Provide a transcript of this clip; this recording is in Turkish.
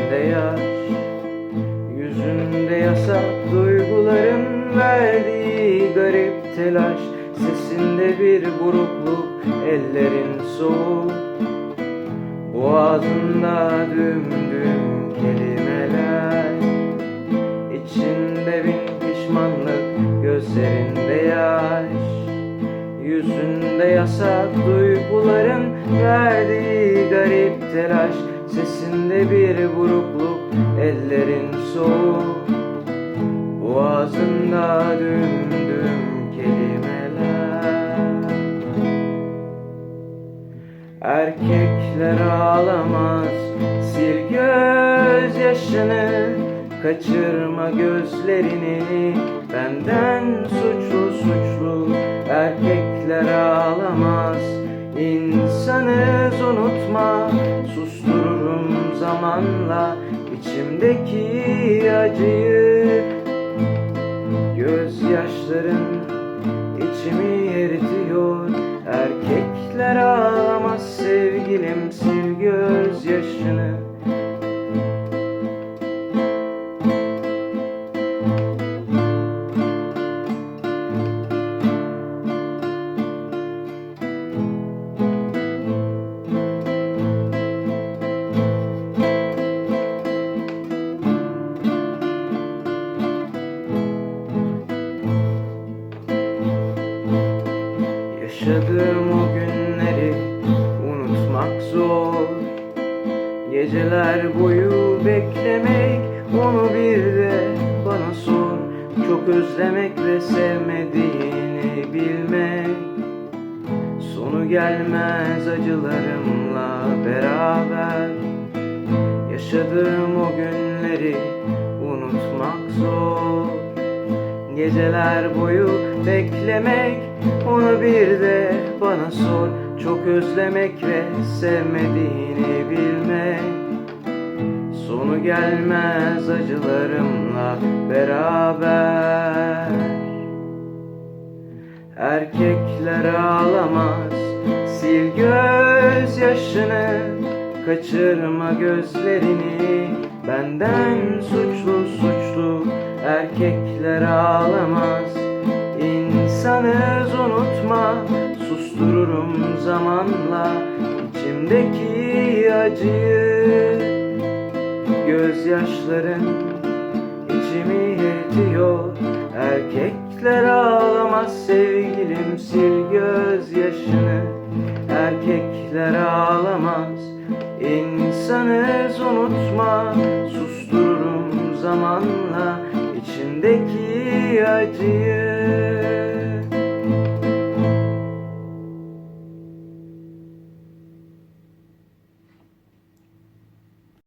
gözlerinde yaş Yüzünde yasak duyguların verdiği garip telaş. Sesinde bir burukluk, ellerin soğuk. Boğazında düm düm kelimeler. İçinde bin pişmanlık, gözlerinde yaş. Yüzünde yasak duyguların verdiği garip telaş. Sesinde bir burukluk, ellerin soğuk. Boğazında düm düm kelimeler. Erkekler ağlamaz Sil gözyaşını Kaçırma gözlerini. Benden suçlu suçlu Erkekler ağlamaz. İnsanız unutma Sustururum zamanla. İçimdeki acıyı Gözyaşların içimi eritiyor. Erkekler ağlamaz sevgilim sil gözyaşını Yaşadığım o günleri unutmak zor. Geceler boyu beklemek onu bir de bana sor. Çok özlemek ve sevmediğini bilmek. Sonu gelmez acılarımla beraber. Yaşadığım o günleri unutmak zor Geceler boyu beklemek. Onu bir de bana sor. Çok özlemek ve sevmediğini bilmek. Sonu gelmez acılarımla beraber. Erkekler ağlamaz. Sil gözyaşını Kaçırma gözlerini. Benden suçlu suçlu Erkekler ağlamaz. İnsanız unutma Sustururum zamanla. İçimdeki acıyı Gözyaşların içimi eritiyor Erkekler ağlamaz sevgilim sil gözyaşını. Erkekler ağlamaz İnsanız unutma Sustururum zamanla içimdeki acıyı